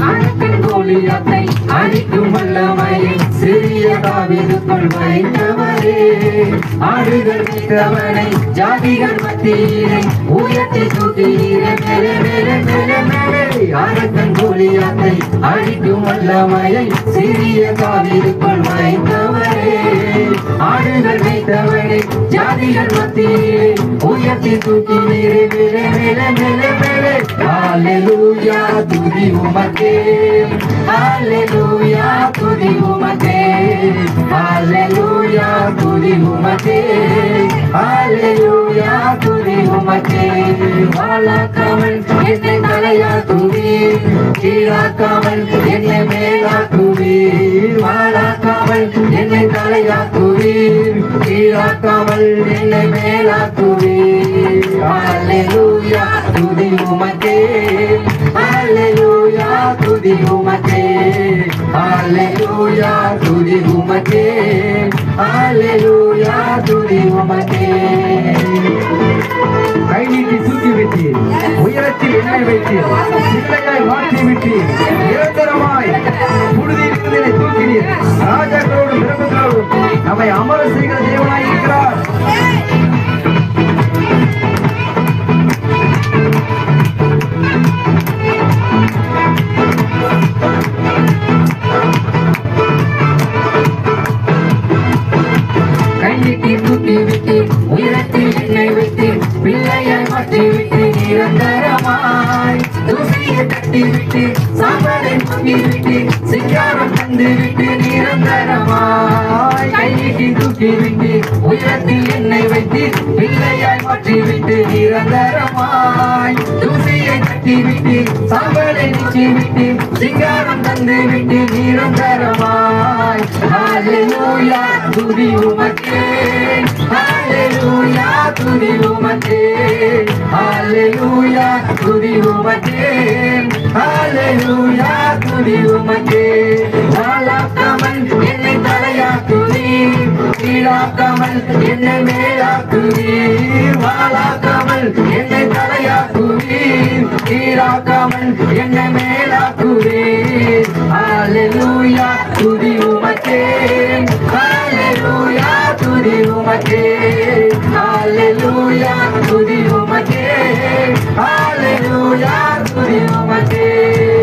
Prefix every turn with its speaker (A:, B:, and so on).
A: அரக்கன் கோலியாத்தை அழிக்கும் வல்லமையை சிறிய தாவிதுக்குள் வைத்தவரே. ஆடுகள் வைத்தவனை ஜாதிகள் மத்தியிலே உயர்த்தி தூக்கியிலே மேலே மேலே மேலே மேலே. அரக்கன் கோலியாத்தை அழிக்கும் வல்லமையை சிறிய தாவிதுக்குள் வைத்தவரே. ஆடுகள் வைத்தவனை ஜாதிகள் மத்தியிலே உயர்த்தி தூக்கி மேலே மேலே மேலே மேலே ஹalleluya துதி உமக்கே ஹalleluya துதி உமக்கே ஹalleluya துதி உமக்கே ஹalleluya துதி உமக்கே வாழாக்காமல் என்னை தலையாக்குவி கீழாக்காமல் என்னை மேலாக்குவி வாழாக்காமல் என்னை தலையாக்குவி கீழாக்காமல் என்னை மேலாக்குவி ஹalleluya துதி உமக்கே துதி உமக்கே ஹalleluya துதி உமக்கே ஹalleluya துதி உமக்கே
B: கை நீட்டி தூக்கி விட்டீர் உயரத்தில் எண்ணெய் வைத்தீர். சிந்தையாய் மாற்றி விட்டீர் நிரந்தரமாய்
A: தூசியை விட்டு சாப்பாடு தூக்கி விட்டு சிங்காரம் தந்து விட்டு நிரந்தரமாய் கையிட்டி தூக்கி விட்டு. உயரத்தில் என்னை வைத்து பிள்ளையாய் மாற்றி விட்டு நிரந்தரமாய். தூசியை விட்டு சாம்பலை நீச்சி விட்டு சிங்காரம் தந்து விட்டு நிரந்தரமாய் ஹalleluya துதி உமக்கே. ஹalleluya துதி உமக்கே. ஹalleluya துதி உமக்கே. ஹalleluya துதி உமக்கே. வாழாக்காமல் என்னை தலையாக்குவி கீழாக்காமல் என்னை மேலாக்காமல் என்னை மேலாக்குவே. ஹalleluya துதி உமக்கே. ஹalleluya துதி உமக்கே. ஹalleluya துதி உமக்கே. ஹalleluya துதி உமக்கே.